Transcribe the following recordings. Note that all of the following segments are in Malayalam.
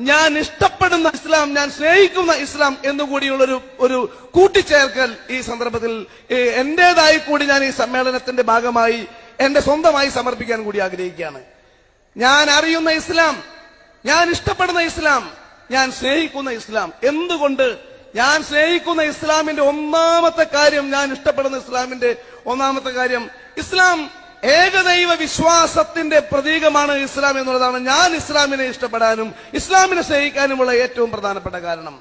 ഞാൻ ഇഷ്ടപ്പെടുന്ന ഇസ്ലാം ഞാൻ സ്നേഹിക്കുന്ന ഇസ്ലാം എന്നുകൂടിയുള്ള ഒരു ഒരു കൂട്ടിച്ചേർക്കൽ ഈ സന്ദർഭത്തിൽ എന്റേതായി കൂടി ഞാൻ ഈ സമ്മേളനത്തിന്റെ ഭാഗമായി എന്റെ സ്വന്തമായി സമർപ്പിക്കാൻ കൂടി ആഗ്രഹിക്കുകയാണ്. ഞാൻ അറിയുന്ന ഇസ്ലാം ഞാൻ ഇഷ്ടപ്പെടുന്ന ഇസ്ലാം ഞാൻ സ്നേഹിക്കുന്ന ഇസ്ലാം. എന്തുകൊണ്ട് ഞാൻ സ്നേഹിക്കുന്ന ഇസ്ലാമിന്റെ ഒന്നാമത്തെ കാര്യം ഞാൻ ഇഷ്ടപ്പെടുന്ന ഇസ്ലാമിന്റെ ഒന്നാമത്തെ കാര്യം ഇസ്ലാം ഏകദൈവ വിശ്വാസത്തിന്റെ പ്രതീകമാണ് ഇസ്ലാം എന്നുള്ളതാണ് ഞാൻ ഇസ്ലാമിനെ ഇഷ്ടപ്പെടാനും ഇസ്ലാമിനെ സ്നേഹിക്കാനുമുള്ള ഏറ്റവും പ്രധാനപ്പെട്ട കാരണം.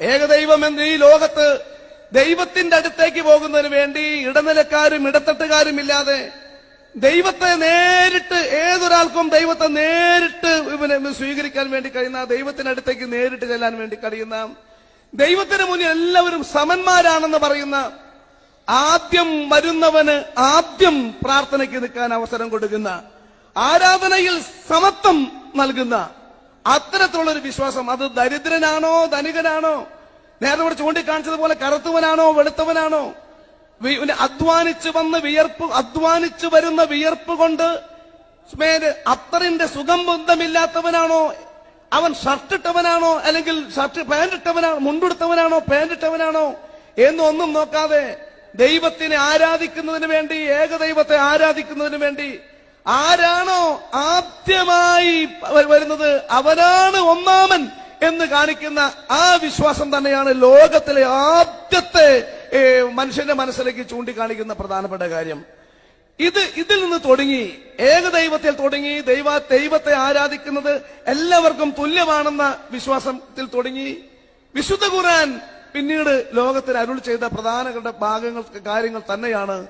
ഏകദൈവം എന്ന് ഈ ലോകത്ത് ദൈവത്തിന്റെ അടുത്തേക്ക് പോകുന്നതിന് വേണ്ടി ഇടനിലക്കാരും ഇടത്തട്ടുകാരും ഇല്ലാതെ ദൈവത്തെ നേരിട്ട് ഏതൊരാൾക്കും ദൈവത്തെ നേരിട്ട് സ്വീകരിക്കാൻ വേണ്ടി കഴിയുന്ന ദൈവത്തിനടുത്തേക്ക് നേരിട്ട് ചെല്ലാൻ വേണ്ടി കഴിയുന്ന ദൈവത്തിന് മുന്നിൽ എല്ലാവരും സമന്മാരാണെന്ന് പറയുന്ന ആദ്യം വരുന്നവന് ആദ്യം പ്രാർത്ഥനയ്ക്ക് നിൽക്കാൻ അവസരം കൊടുക്കുന്ന ആരാധനയിൽ സമത്വം നൽകുന്ന അത്തരത്തിലുള്ള ഒരു വിശ്വാസം. അത് ദരിദ്രനാണോ ധനികനാണോ? നേരത്തെ ഇവിടെ ചൂണ്ടിക്കാണിച്ചതുപോലെ കറുത്തവനാണോ വെളുത്തവനാണോ? അധ്വാനിച്ചു വന്ന് വിയർപ്പ് അധ്വാനിച്ചു വരുന്ന വിയർപ്പ് കൊണ്ട് അത്തറിന്റെ സുഖം ബന്ധമില്ലാത്തവനാണോ? അവൻ ഷർട്ടിട്ടവനാണോ? അല്ലെങ്കിൽ ഷർട്ട് പാന്റ് ഇട്ടവനാണോ മുണ്ടുടുത്തവനാണോ പാന്റ് ഇട്ടവനാണോ എന്നൊന്നും നോക്കാതെ ദൈവത്തിനെ ആരാധിക്കുന്നതിന് വേണ്ടി ഏകദൈവത്തെ ആരാധിക്കുന്നതിന് വേണ്ടി ആരാണോ ആദ്യമായി വരുന്നത് അവനാണ് ഒന്നാമൻ എന്ന് കാണിക്കുന്ന ആ വിശ്വാസം തന്നെയാണ് ലോകത്തിലെ ആദ്യത്തെ മനുഷ്യന്റെ മനസ്സിലേക്ക് ചൂണ്ടിക്കാണിക്കുന്ന പ്രധാനപ്പെട്ട കാര്യം. ഇത് ഇതിൽ നിന്ന് തുടങ്ങി ഏകദൈവത്തിൽ തുടങ്ങി ദൈവ ദൈവത്തെ ആരാധിക്കുന്നത് എല്ലാവർക്കും തുല്യമാണെന്ന വിശ്വാസത്തിൽ തുടങ്ങി. വിശുദ്ധ ഖുർആൻ പിന്നീട് ലോകത്തിന് അരുൾ ചെയ്ത പ്രധാന ഭാഗങ്ങൾ കാര്യങ്ങൾ തന്നെയാണ്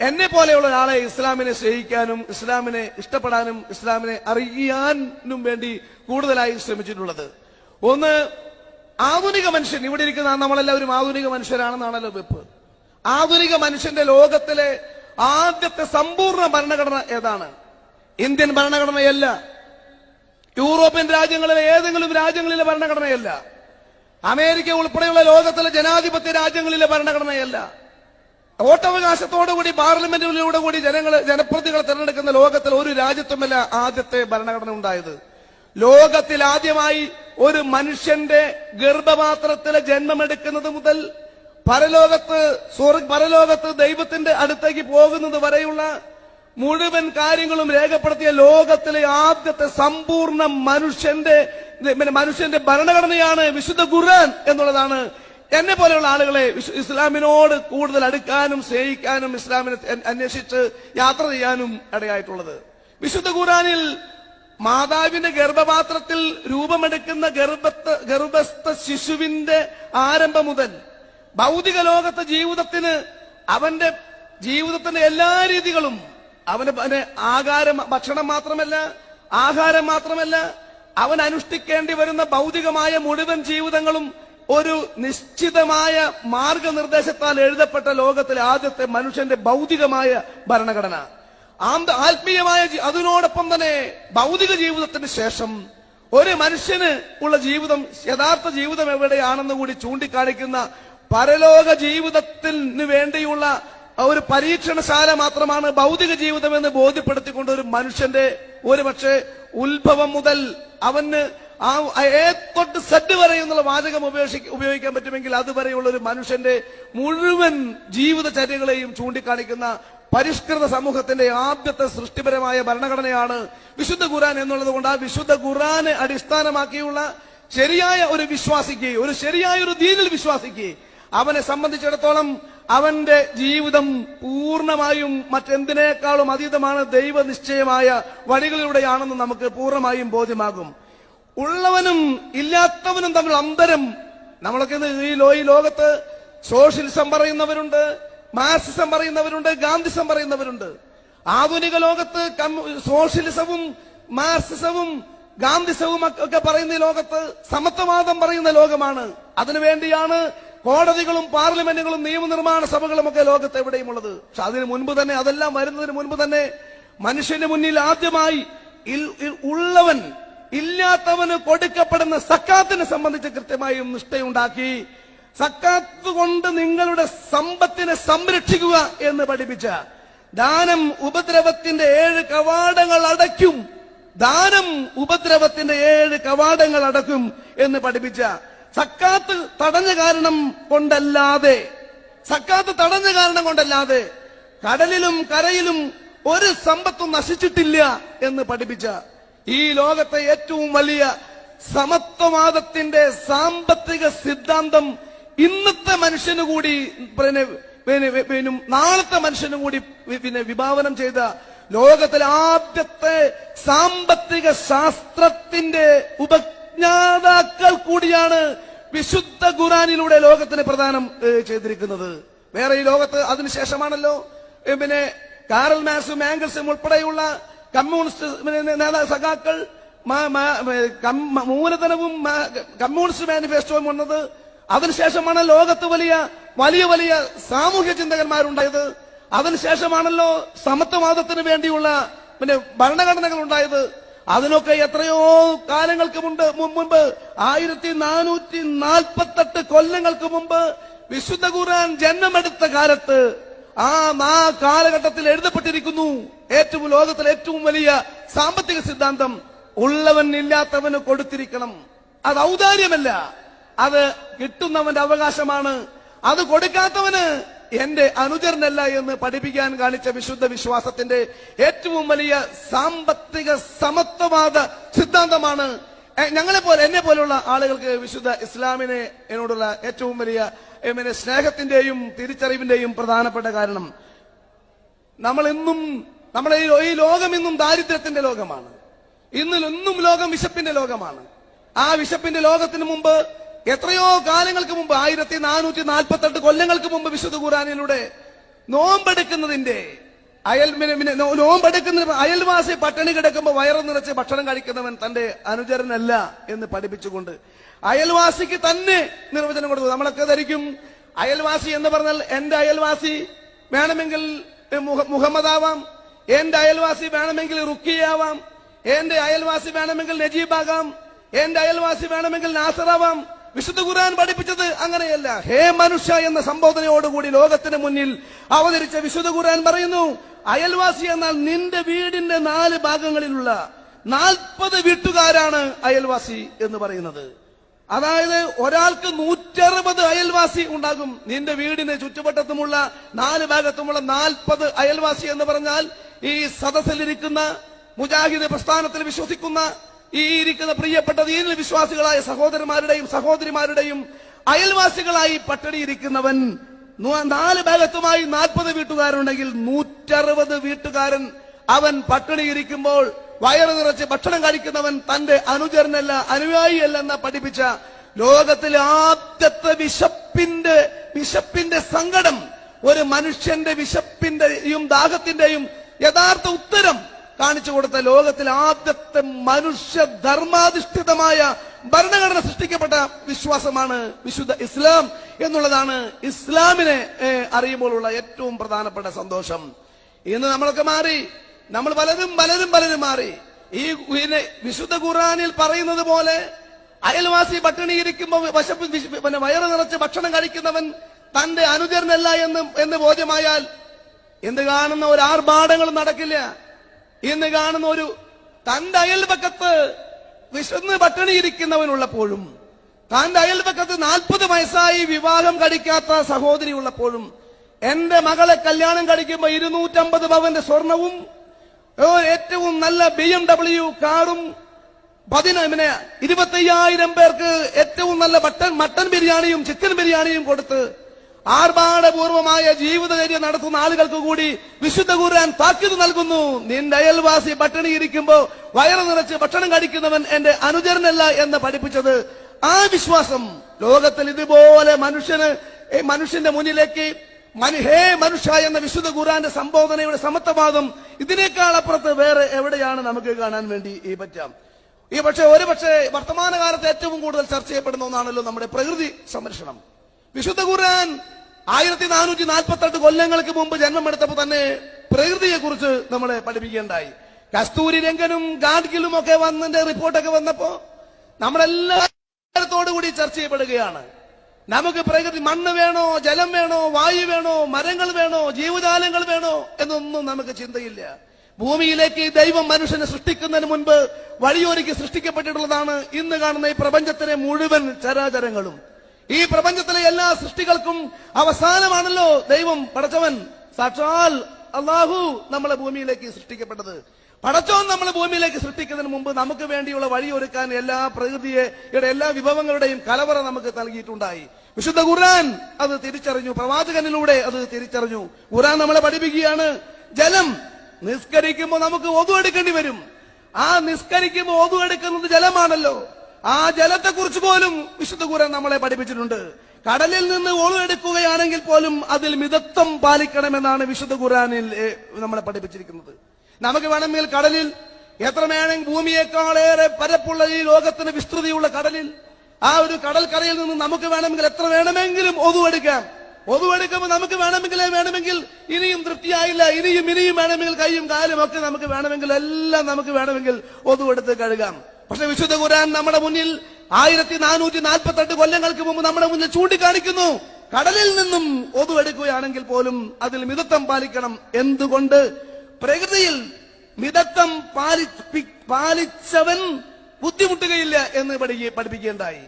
എന്നെ പോലെയുള്ള ഒരാളെ ഇസ്ലാമിനെ സ്നേഹിക്കാനും ഇസ്ലാമിനെ ഇഷ്ടപ്പെടാനും ഇസ്ലാമിനെ അറിയാനും വേണ്ടി കൂടുതലായി ശ്രമിച്ചിട്ടുള്ളത്. ഒന്ന് ആധുനിക മനുഷ്യൻ. ഇവിടെ ഇരിക്കുന്ന നമ്മളെല്ലാവരും ആധുനിക മനുഷ്യരാണെന്നാണല്ലോ വെപ്പ്. ആധുനിക മനുഷ്യന്റെ ലോകത്തിലെ ആദ്യത്തെ സമ്പൂർണ ഭരണഘടന ഏതാണ്? ഇന്ത്യൻ ഭരണഘടനയല്ല. യൂറോപ്യൻ രാജ്യങ്ങളിലെ ഏതെങ്കിലും രാജ്യങ്ങളിലെ ഭരണഘടനയല്ല. അമേരിക്ക ഉൾപ്പെടെയുള്ള ലോകത്തിലെ ജനാധിപത്യ രാജ്യങ്ങളിലെ ഭരണഘടനയല്ല. വോട്ടവകാശത്തോടുകൂടി പാർലമെന്റിലൂടെ കൂടി ജനങ്ങൾ ജനപ്രതികളെ തിരഞ്ഞെടുക്കുന്ന ലോകത്തിൽ ഒരു രാജ്യത്തുമല്ല ആദ്യത്തെ ഭരണഘടന ഉണ്ടായത്. ലോകത്തിൽ ആദ്യമായി ഒരു മനുഷ്യന്റെ ഗർഭപാത്രത്തിലെ ജന്മമെടുക്കുന്നത് മുതൽ പരലോകത്ത് പരലോകത്ത് ദൈവത്തിന്റെ അടുത്തേക്ക് പോകുന്നത് വരെയുള്ള മുഴുവൻ കാര്യങ്ങളും രേഖപ്പെടുത്തിയ ലോകത്തിലെ ആദ്യത്തെ സമ്പൂർണ മനുഷ്യന്റെ പിന്നെ മനുഷ്യന്റെ ഭരണഘടനയാണ് വിശുദ്ധ ഖുർആൻ എന്നുള്ളതാണ് എന്നെ പോലെയുള്ള ആളുകളെ ഇസ്ലാമിനോട് കൂടുതൽ അടുക്കാനും സ്നേഹിക്കാനും ഇസ്ലാമിനെ അന്വേഷിച്ച് യാത്ര ചെയ്യാനും ഇടയായിട്ടുള്ളത്. വിശുദ്ധ ഖുർആനിൽ മാതാവിന്റെ ഗർഭപാത്രത്തിൽ രൂപമെടുക്കുന്ന ഗർഭത്ത ഗർഭസ്ഥ ശിശുവിന്റെ ആരംഭം മുതൽ ഭൗതിക ലോകത്തെ ജീവിതത്തിന് അവന്റെ ജീവിതത്തിന്റെ എല്ലാ രീതികളും അവന് ആകാരം ഭക്ഷണം മാത്രമല്ല ആഹാരം മാത്രമല്ല അവൻ അനുഷ്ഠിക്കേണ്ടി വരുന്ന ഭൗതികമായ മുഴുവൻ ജീവിതങ്ങളും ഒരു നിശ്ചിതമായ മാർഗനിർദ്ദേശത്താൽ എഴുതപ്പെട്ട ലോകത്തിലെ ആദ്യത്തെ മനുഷ്യന്റെ ഭൗതികമായ ഭരണഘടന. ആത്മീയമായ അതിനോടൊപ്പം തന്നെ ഭൗതിക ജീവിതത്തിന് ശേഷം ഒരു മനുഷ്യന് ഉള്ള ജീവിതം യഥാർത്ഥ ജീവിതം എവിടെയാണെന്ന് കൂടി ചൂണ്ടിക്കാണിക്കുന്ന പരലോക ജീവിതത്തിന് വേണ്ടിയുള്ള ഒരു പരീക്ഷണശാല മാത്രമാണ് ഭൗതിക ജീവിതം എന്ന് ബോധ്യപ്പെടുത്തിക്കൊണ്ട് ഒരു മനുഷ്യന്റെ ഒരു പക്ഷേ ഉത്ഭവം മുതൽ അവന് ആ ഏ തൊട്ട് സെഡ് വരെ എന്നുള്ള വാചകം ഉപയോഗിക്കാൻ പറ്റുമെങ്കിൽ അതുവരെയുള്ള ഒരു മനുഷ്യന്റെ മുഴുവൻ ജീവിതചര്യകളെയും ചൂണ്ടിക്കാണിക്കുന്ന പരിഷ്കൃത സമൂഹത്തിന്റെ ആദ്യത്തെ സൃഷ്ടിപരമായ ഭരണഘടനയാണ് വിശുദ്ധ ഖുറാൻ എന്നുള്ളത് കൊണ്ട് ആ വിശുദ്ധ ഖുറാനെ അടിസ്ഥാനമാക്കിയുള്ള ശരിയായ ഒരു വിശ്വാസിക്ക് ഒരു ശരിയായ ഒരു ദീനിൽ വിശ്വാസിക്ക് അവനെ സംബന്ധിച്ചിടത്തോളം അവന്റെ ജീവിതം പൂർണമായും മറ്റെന്തിനേക്കാളും അതീതമാണ് ദൈവനിശ്ചയമായ വഴികളിലൂടെയാണെന്ന് നമുക്ക് പൂർണമായും ബോധ്യമാകും. ഉള്ളവനും ഇല്ലാത്തവനും തമ്മിൽ അന്തരം. നമ്മളൊക്കെ ഈ ഈ ലോകത്ത് സോഷ്യലിസം പറയുന്നവരുണ്ട് മാർസിസം പറയുന്നവരുണ്ട് ഗാന്ധിസം പറയുന്നവരുണ്ട്. ആധുനിക ലോകത്ത് സോഷ്യലിസവും മാർസിസവും ഗാന്ധിസവും ഒക്കെ- പറയുന്ന ലോകത്ത് സമത്വവാദം പറയുന്ന ലോകമാണ്. അതിനുവേണ്ടിയാണ് കോടതികളും പാർലമെന്റുകളും നിയമനിർമ്മാണ സഭകളും ഒക്കെ ലോകത്ത് എവിടെയും ഉള്ളത്. പക്ഷെ അതിന് മുൻപ് തന്നെ അതെല്ലാം വരുന്നതിന് മുൻപ് തന്നെ മനുഷ്യന്റെ മുന്നിൽ ആദ്യമായി ഉള്ളവൻ ഇല്ലാത്തവന് കൊടുക്കപ്പെടുന്ന സക്കാത്തിനെ സംബന്ധിച്ച് കൃത്യമായും നിഷ്ഠയുണ്ടാക്കി. സക്കാത്ത് കൊണ്ട് നിങ്ങളുടെ സമ്പത്തിനെ സംരക്ഷിക്കുക എന്ന് പഠിപ്പിച്ച ദാനം ഉപദ്രവത്തിന്റെ ഏഴ് കവാടങ്ങൾ അടയ്ക്കും. ദാനം ഉപദ്രവത്തിന്റെ ഏഴ് കവാടങ്ങൾ അടക്കും എന്ന് പഠിപ്പിച്ച സക്കാത്ത് തടഞ്ഞ കാരണം കൊണ്ടല്ലാതെ സക്കാത്ത് തടഞ്ഞ കാരണം കൊണ്ടല്ലാതെ കടലിലും കരയിലും ഒരു സമ്പത്തും നശിച്ചിട്ടില്ല എന്ന് പഠിപ്പിച്ച ഈ ലോകത്തെ ഏറ്റവും വലിയ സമത്വവാദത്തിന്റെ സാമ്പത്തിക സിദ്ധാന്തം ഇന്നത്തെ മനുഷ്യന് കൂടി പിന്നെ പിന്നെ നാളത്തെ മനുഷ്യനും കൂടി പിന്നെ വിഭാവനം ചെയ്ത ലോകത്തിലെ ആദ്യത്തെ സാമ്പത്തിക ശാസ്ത്രത്തിന്റെ ഉപജ്ഞാതാക്കൾ കൂടിയാണ് വിശുദ്ധ ഖുറാനിലൂടെ ലോകത്തിന് പ്രദാനം ചെയ്തിരിക്കുന്നത്. വേറെ ഈ ലോകത്ത് അതിനുശേഷമാണല്ലോ പിന്നെ കാറൽ മാസും ആംഗിൾസും ഉൾപ്പെടെയുള്ള കമ്മ്യൂണിസ്റ്റ് നേതാ സഖാക്കൾ മൂലധനവും കമ്മ്യൂണിസ്റ്റ് മാനിഫെസ്റ്റോയും വന്നത്. അതിനുശേഷമാണ് ലോകത്ത് വലിയ വലിയ വലിയ സാമൂഹ്യ ചിന്തകന്മാരുണ്ടായത്. അതിനുശേഷമാണല്ലോ സമത്വവാദത്തിന് വേണ്ടിയുള്ള പിന്നെ ഭരണഘടനകൾ ഉണ്ടായത് അതിനൊക്കെ എത്രയോ കാലങ്ങൾക്ക് മുമ്പ് മുമ്പ് ആയിരത്തി നാനൂറ്റി നാൽപ്പത്തെട്ട് കൊല്ലങ്ങൾക്ക് മുമ്പ് വിശുദ്ധ ഖുർആൻ ജന്മമെടുത്ത കാലത്ത് ആ ആ കാലഘട്ടത്തിൽ എഴുതപ്പെട്ടിരിക്കുന്നു. ഏറ്റവും ലോകത്തിലെ ഏറ്റവും വലിയ സാമ്പത്തിക സിദ്ധാന്തം ഉള്ളവൻ ഇല്ലാത്തവന് കൊടുത്തിരിക്കണം. അത് ഔദാര്യമല്ല. അത് കിട്ടുന്നവന്റെ അവകാശമാണ്. അത് കൊടുക്കാത്തവന് എന്റെ അനുചരനല്ല എന്ന് പഠിപ്പിക്കാൻ കാണിച്ച വിശുദ്ധ വിശ്വാസത്തിന്റെ ഏറ്റവും വലിയ സാമ്പത്തിക സമത്വവാദ സിദ്ധാന്തമാണ് ഞങ്ങളെ പോലെ എന്നെ പോലുള്ള ആളുകൾക്ക് വിശുദ്ധ ഇസ്ലാമിനെ എന്നോടുള്ള ഏറ്റവും വലിയ പിന്നെ സ്നേഹത്തിന്റെയും തിരിച്ചറിവിന്റെയും പ്രധാനപ്പെട്ട കാരണം നമ്മൾ ഇന്നും നമ്മുടെ ഈ ലോകം ഇന്നും ദാരിദ്ര്യത്തിന്റെ ലോകമാണ്. ഇന്നും ലോകം വിശപ്പിന്റെ ലോകമാണ്. ആ വിശപ്പിന്റെ ലോകത്തിന് മുമ്പ് എത്രയോ കാലങ്ങൾക്ക് മുമ്പ് ആയിരത്തി നാനൂറ്റി നാൽപ്പത്തെട്ട് കൊല്ലങ്ങൾക്ക് മുമ്പ് വിശുദ്ധ ഖുറാനിലൂടെ നോമ്പെടുക്കുന്നതിന്റെ അയൽ നോമ്പെടുക്കുന്ന അയൽവാസി പട്ടിണി കിടക്കുമ്പോൾ വയറ് നിറച്ച് ഭക്ഷണം കഴിക്കുന്നവൻ തന്റെ അനുചരനല്ല എന്ന് പഠിപ്പിച്ചുകൊണ്ട് അയൽവാസിക്ക് തന്നെ നിർവചനം കൊടുത്തു. നമ്മളൊക്കെ ധരിക്കും അയൽവാസി എന്ന് പറഞ്ഞാൽ എന്റെ അയൽവാസി വേണമെങ്കിൽ മുഹമ്മദ് ആവാം എന്റെ അയൽവാസി വേണമെങ്കിൽ റുക്കിയാവാം എന്റെ അയൽവാസി വേണമെങ്കിൽ നജീബാകാം എന്റെ അയൽവാസി വേണമെങ്കിൽ നാസറാവാം വിശുദ്ധ ഖുർആൻ പഠിപ്പിച്ചത് അങ്ങനെയല്ല. ഹേ മനുഷ്യ എന്ന സംബോധനയോടുകൂടി ലോകത്തിന് മുന്നിൽ അവതരിച്ച വിശുദ്ധ ഖുർആൻ പറയുന്നു അയൽവാസി എന്നാൽ നിന്റെ വീടിന്റെ നാല് ഭാഗങ്ങളിലുള്ള നാൽപ്പത് വീട്ടുകാരാണ് അയൽവാസി എന്ന് പറയുന്നത്. അതായത് ഒരാൾക്ക് നൂറ്ററുപത് അയൽവാസി ഉണ്ടാകും. നിന്റെ വീടിന് ചുറ്റുവട്ടത്തുമുള്ള നാല് ഭാഗത്തുമുള്ള നാൽപ്പത് അയൽവാസി എന്ന് പറഞ്ഞാൽ ഈ സദസ്സിലിരിക്കുന്ന മുജാഹിദ് പ്രസ്ഥാനത്തിൽ വിശ്വസിക്കുന്ന ഈ ഇരിക്കുന്ന പ്രിയപ്പെട്ട ദീനിൽ വിശ്വാസികളായ സഹോദരന്മാരുടെയും സഹോദരിമാരുടെയും അയൽവാസികളായി പട്ടിണിയിരിക്കുന്നവൻ നാല് ഭാഗത്തുമായി നാൽപ്പത് വീട്ടുകാരുണ്ടെങ്കിൽ നൂറ്ററുപത് വീട്ടുകാരൻ അവൻ പട്ടിണിയിരിക്കുമ്പോൾ വയറ് നിറച്ച് ഭക്ഷണം കഴിക്കുന്നവൻ തന്റെ അനുചരനല്ല അനുയായിയല്ലെന്ന പഠിപ്പിച്ച ലോകത്തിലെ ആദ്യത്തെ വിശപ്പിന്റെ വിശപ്പിന്റെ സങ്കടം ഒരു മനുഷ്യന്റെ വിശപ്പിന്റെയും ദാഹത്തിന്റെയും യഥാർത്ഥ ഉത്തരം കാണിച്ചു കൊടുത്ത ലോകത്തിൽ ആദ്യത്തെ മനുഷ്യ ധർമാധിഷ്ഠിതമായ ഭരണഘടന സൃഷ്ടിക്കപ്പെട്ട വിശ്വാസമാണ് വിശുദ്ധ ഇസ്ലാം എന്നുള്ളതാണ് ഇസ്ലാമിനെ അറിയുമ്പോഴുള്ള ഏറ്റവും പ്രധാനപ്പെട്ട സന്തോഷം. ഇന്ന് നമ്മളൊക്കെ മാറി നമ്മൾ പലരും പലരും പലരും മാറി. ഈ വിശുദ്ധ ഖുറാനിൽ പറയുന്നത് പോലെ അയൽവാസി പട്ടിണിയിരിക്കുമ്പോൾ വശപ്പ് പിന്നെ വയറ് നിറച്ച് ഭക്ഷണം കഴിക്കുന്നവൻ തന്റെ അനുചരനല്ല എന്ന് എന്ന് ബോധ്യമായാൽ എന്ത് കാണുന്ന ഒരു ആർഭാടങ്ങളും നടക്കില്ല. ഇന്ന് കാണുന്ന ഒരു തന്റെ അയൽപക്കത്ത് വിശന്ന് പട്ടിണിയിരിക്കുന്നവനുള്ളപ്പോഴും തന്റെ അയൽപക്കത്ത് നാൽപ്പത് വയസ്സായി വിവാഹം കഴിക്കാത്ത സഹോദരി ഉള്ളപ്പോഴും എന്റെ മകളെ കല്യാണം കഴിക്കുമ്പോൾ ഇരുന്നൂറ്റമ്പത് പവന്റെ സ്വർണവും ഏറ്റവും നല്ല ബി എം ഡബ്ല്യു കാറും പതിനെ ഇരുപത്തയ്യായിരം പേർക്ക് ഏറ്റവും നല്ല മട്ടൻ മട്ടൻ ബിരിയാണിയും ചിക്കൻ ബിരിയാണിയും കൊടുത്ത് ആർഭാടപൂർവമായ ജീവിതചര്യം നടത്തുന്ന ആളുകൾക്ക് കൂടി വിശുദ്ധ ഖുർആൻ താക്കീത് നൽകുന്നു. നിന്റെ അയൽവാസി പട്ടിണി ഇരിക്കുമ്പോ വയറ് നിറച്ച് ഭക്ഷണം കഴിക്കുന്നവൻ എന്റെ അനുചരനല്ല എന്ന് പഠിപ്പിച്ചത്. ആ വിശ്വാസം ലോകത്തിൽ ഇതുപോലെ മനുഷ്യന് മനുഷ്യന്റെ മുന്നിലേക്ക് മനു- ഹേ മനുഷ്യ എന്ന വിശുദ്ധ ഖുർആന്റെ സംബോധനയുടെ സമത്വവാദം ഇതിനേക്കാൾ അപ്പുറത്ത് വേറെ എവിടെയാണ് നമുക്ക് കാണാൻ വേണ്ടി ഈ പറ്റാം. ഈ പക്ഷേ ഒരു പക്ഷേ വർത്തമാനകാലത്ത് ഏറ്റവും കൂടുതൽ ചർച്ച ചെയ്യപ്പെടുന്ന ഒന്നാണല്ലോ നമ്മുടെ പ്രകൃതി സംരക്ഷണം. വിശുദ്ധ ഖുർആൻ ആയിരത്തി നാനൂറ്റി നാൽപ്പത്തെട്ട് കൊല്ലങ്ങൾക്ക് മുമ്പ് ജന്മമെടുത്തപ്പോൾ തന്നെ പ്രകൃതിയെ കുറിച്ച് നമ്മളെ പഠിപ്പിക്കേണ്ടായി കസ്തൂരി രംഗനും ഗാഡ്ഗിലും ഒക്കെ വന്നതിന്റെ റിപ്പോർട്ടൊക്കെ വന്നപ്പോ നമ്മളെല്ലാത്തോടു കൂടി ചർച്ച ചെയ്യപ്പെടുകയാണ്. നമുക്ക് പ്രകൃതി മണ്ണ് വേണോ ജലം വേണോ വായു വേണോ മരങ്ങൾ വേണോ ജീവജാലങ്ങൾ വേണോ എന്നൊന്നും നമുക്ക് ചിന്തയില്ല. ഭൂമിയിലേക്ക് ദൈവം മനുഷ്യനെ സൃഷ്ടിക്കുന്നതിന് മുൻപ് വഴിയൊരുക്കി സൃഷ്ടിക്കപ്പെട്ടിട്ടുള്ളതാണ് ഇന്ന് കാണുന്ന ഈ പ്രപഞ്ചത്തിലെ മുഴുവൻ ചരാചരങ്ങളും. ഈ പ്രപഞ്ചത്തിലെ എല്ലാ സൃഷ്ടികൾക്കും അവസാനമാണല്ലോ ദൈവം പടച്ചവൻ. സാക്ഷാൽ അള്ളാഹു നമ്മളെ ഭൂമിയിലേക്ക് സൃഷ്ടിക്കപ്പെട്ടത്. പടച്ചോൻ നമ്മൾ ഭൂമിയിലേക്ക് സൃഷ്ടിക്കുന്നതിന് മുമ്പ് നമുക്ക് വേണ്ടിയുള്ള വഴിയൊരുക്കാൻ എല്ലാ പ്രകൃതിയെ യുടെ എല്ലാ വിഭവങ്ങളുടെയും കലവറ നമുക്ക് നൽകിയിട്ടുണ്ടായി. വിശുദ്ധ ഖുർആൻ അത് തിരിച്ചറിഞ്ഞു. പ്രവാചകനിലൂടെ അത് തിരിച്ചറിഞ്ഞു. ഖുർആൻ നമ്മളെ പഠിപ്പിക്കുകയാണ്. ജലം നിസ്കരിക്കുമ്പോൾ നമുക്ക് ഒതു എടുക്കേണ്ടി വരും. ആ നിസ്കരിക്കുമ്പോൾ ഒതു എടുക്കുന്നത് ജലമാണല്ലോ. ആ ജലത്തെ കുറിച്ച് പോലും വിശുദ്ധ ഖുർആൻ നമ്മളെ പഠിപ്പിച്ചിട്ടുണ്ട്. കടലിൽ നിന്ന് ഒളിവെടുക്കുകയാണെങ്കിൽ പോലും അതിൽ മിതത്വം പാലിക്കണമെന്നാണ് വിശുദ്ധ ഖുറാനിൽ നമ്മളെ പഠിപ്പിച്ചിരിക്കുന്നത്. നമുക്ക് വേണമെങ്കിൽ കടലിൽ എത്ര വേണമെങ്കിൽ ഭൂമിയേക്കാളേറെ പരപ്പുള്ള ഈ ലോകത്തിന് വിസ്തൃതിയുള്ള കടലിൽ ആ ഒരു കടൽക്കരയിൽ നിന്ന് നമുക്ക് വേണമെങ്കിൽ എത്ര വേണമെങ്കിലും ഒതുവെടുക്കാം ഒതുവെടുക്കുമ്പോൾ നമുക്ക് വേണമെങ്കിൽ വേണമെങ്കിൽ ഇനിയും തൃപ്തിയായില്ല ഇനിയും ഇനിയും വേണമെങ്കിൽ കൈയും കാലും ഒക്കെ നമുക്ക് വേണമെങ്കിൽ എല്ലാം നമുക്ക് വേണമെങ്കിൽ ഒതുവെടുത്ത് കഴുകാം. പക്ഷെ വിശുദ്ധ ഖുരാൻ നമ്മുടെ മുന്നിൽ ആയിരത്തി നാനൂറ്റി നാൽപ്പത്തി എട്ട് കൊല്ലങ്ങൾക്ക് മുമ്പ് നമ്മുടെ മുന്നിൽ ചൂണ്ടിക്കാണിക്കുന്നു. കടലിൽ നിന്നും ഒതുവെടുക്കുകയാണെങ്കിൽ പോലും അതിൽ മിതത്വം പാലിക്കണം. എന്തുകൊണ്ട്? പ്രകൃതിയിൽ മിതത്വം പാലിച്ചവൻ ബുദ്ധിമുട്ടുകയില്ല എന്ന് പഠിക്കുകയുണ്ടായി